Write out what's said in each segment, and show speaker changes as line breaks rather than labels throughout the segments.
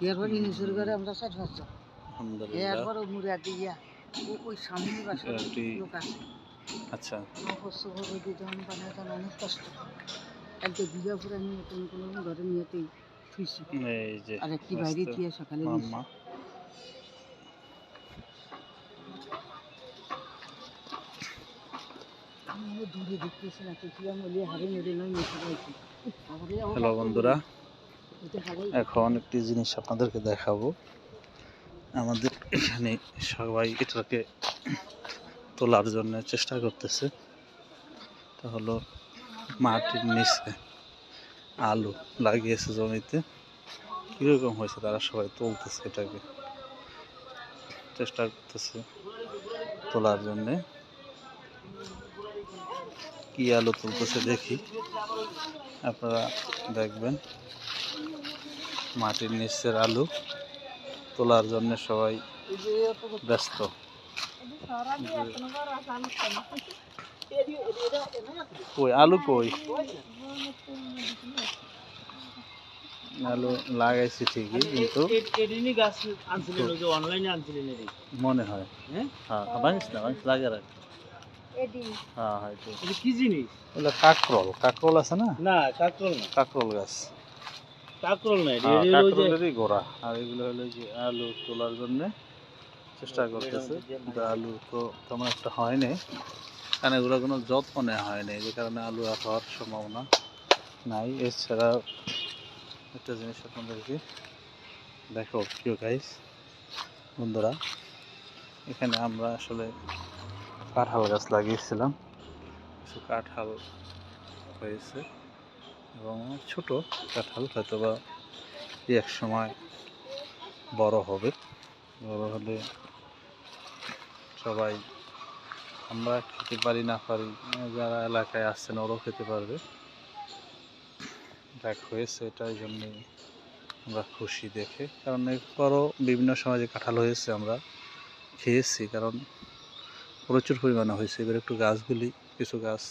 এরপর ইনিশুর করে আমরা এরপর ওই সামনে বাসার লোক আছে।
আচ্ছা।
অবশ্য করে অনেক কষ্ট। একটা বিঘা পুরা নিয়ে কোন কোন ঘরে নিয়েতেই থুইছি আর একটি বাইরে দিয়ে সকালে দূরে দেখতেছি না হারে মেরে নয় মেশে
হ্যালো বন্ধুরা। এখন একটি জিনিস আপনাদেরকে দেখাবো। আমাদের এখানে সবাই এটাকে তোলার জন্য চেষ্টা করতেছে। তা হলো মাটির নিচে আলু লাগিয়েছে জমিতে। কীরকম হয়েছে তারা সবাই তুলতেছে এটাকে। চেষ্টা করতেছে তোলার জন্যে। কি আলু তুলতেছে দেখি। আপনারা দেখবেন। মাটির নিচের আলু তোলার জন্য সবাই ব্যস্ত। কই আলু কই? আলু লাগাইছি ঠিকই কিন্তু
এদিনই গাছ আনছিলেন ওই যে অনলাইনে আনছিলেন এদিন
মনে হয়।
হ্যাঁ?
হ্যাঁ বানিস না বানিস লাগে রাখ।
এডি
হ্যাঁ
কি জিনিস?
কাকরল কাকরল আছে না?
না কাকরোল না।
কাকরল গাছ।
কাকরোল
হ্যাঁ, কাকরলেরই গোড়া। আর এগুলো হলো যে আলু তোলার জন্য চেষ্টা করতেছে। আলু তো তেমন একটা হয়নি কারণ এগুলো কোনো যত্ন নেওয়া যে কারণে আলু আর হওয়ার সম্ভাবনা নাই। এছাড়া একটা জিনিস আপনাদেরকে দেখো প্রিয় গাইস বন্ধুরা। এখানে আমরা আসলে কাঁঠাল গাছ লাগিয়েছিলাম। কিছু কাঁঠাল হয়েছে। এবং ছোট কাঁঠাল হয়তো বা এক সময় বড় হবে। বড় হলে সবাই আমরা খেতে পারি না পারি, যারা এলাকায় আসছেন ওরাও খেতে পারবে। দেখ হয়েছে এটাই জন্যই আমরা খুশি দেখে। কারণ এরপরও বিভিন্ন সময় যে কাঁঠাল হয়েছে আমরা খেয়েছি, কারণ প্রচুর পরিমাণে হয়েছে। এবার একটু গাছগুলি, কিছু গাছ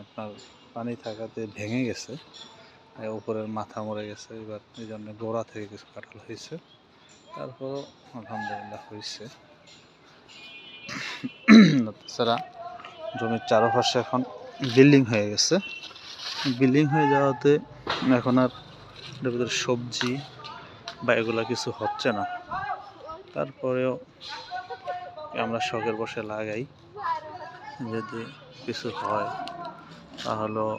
আপনার পানি থাকাতে ভেঙে গেছে। উপরের মাথা মরে গেছে, এবার এই জন্য গোড়া থেকে কিছু কাঁঠাল হয়েছে। তারপরও আলহামদুলিল্লাহ হয়েছে। তাছাড়া জমির চারপাশে এখন বিল্ডিং হয়ে গেছে। বিল্ডিং হয়ে যাওয়াতে এখন আর ভিতরে সবজি বা এগুলো কিছু হচ্ছে না। তারপরেও আমরা শখের বসে লাগাই, যদি কিছু হয়। তাহলেও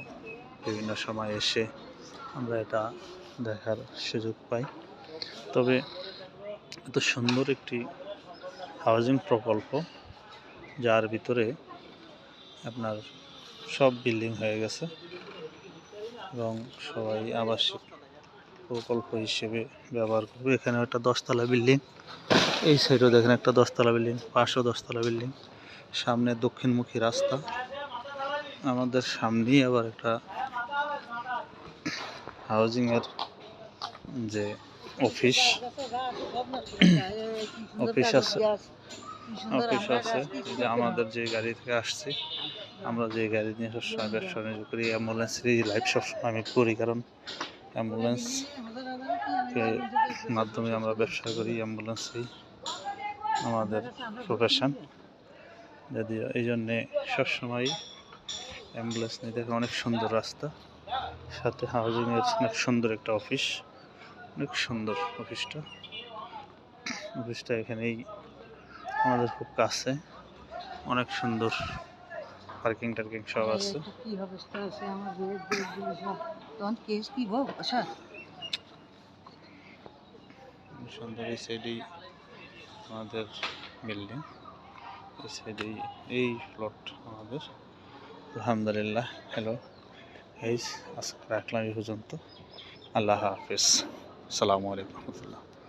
বিভিন্ন সময় এসে আমরা এটা দেখার সুযোগ পাই। তবে এত সুন্দর একটি হাউজিং প্রকল্প, যার ভিতরে আপনার সব বিল্ডিং হয়ে গেছে এবং সবাই আবাসিক প্রকল্প হিসেবে ব্যবহার করবে। এখানে একটা দশতলা বিল্ডিং এই সাইডেও দেখেন একটা দশতলা বিল্ডিং পাশেও দশতলা বিল্ডিং সামনে দক্ষিণমুখী রাস্তা। আমাদের সামনেই আবার একটা হাউজিংয়ের যে অফিস অফিস আছে। অফিস আছে যে আমাদের যে গাড়ি থেকে আসছি, আমরা যে গাড়ি নিয়ে সবসময় ব্যবসা বাণিজ্য করি অ্যাম্বুলেন্সের লাইফ সবসময় আমি করি, কারণ অ্যাম্বুলেন্স মাধ্যমে আমরা ব্যবসা করি অ্যাম্বুলেন্সই আমাদের প্রফেশন যদিও এই জন্যে সবসময় অ্যাম্বুলেন্স নিয়ে দেখে অনেক সুন্দর রাস্তা। সাথে হাউজিংয়ের অনেক সুন্দর একটা অফিস অনেক সুন্দর অফিসটা অফিসটা এখানেই আমাদের খুব কাছে। অনেক সুন্দর পার্কিং টার্কিং সব আছে।
কি অবস্থা আছে আমার বিয়ের দেশগুলো সব? তখন কেস কি ভোগ আচ্ছা
সুন্দর এই সাইডেই আমাদের বিল্ডিং এই সাইডেই এই প্লট আমাদের। আলহামদুলিল্লাহ হ্যালো এই আজকে রাখলাম এই পর্যন্ত। আল্লাহ হাফিজ। আসসালামু আলাইকুম রহমতুল্লাহ।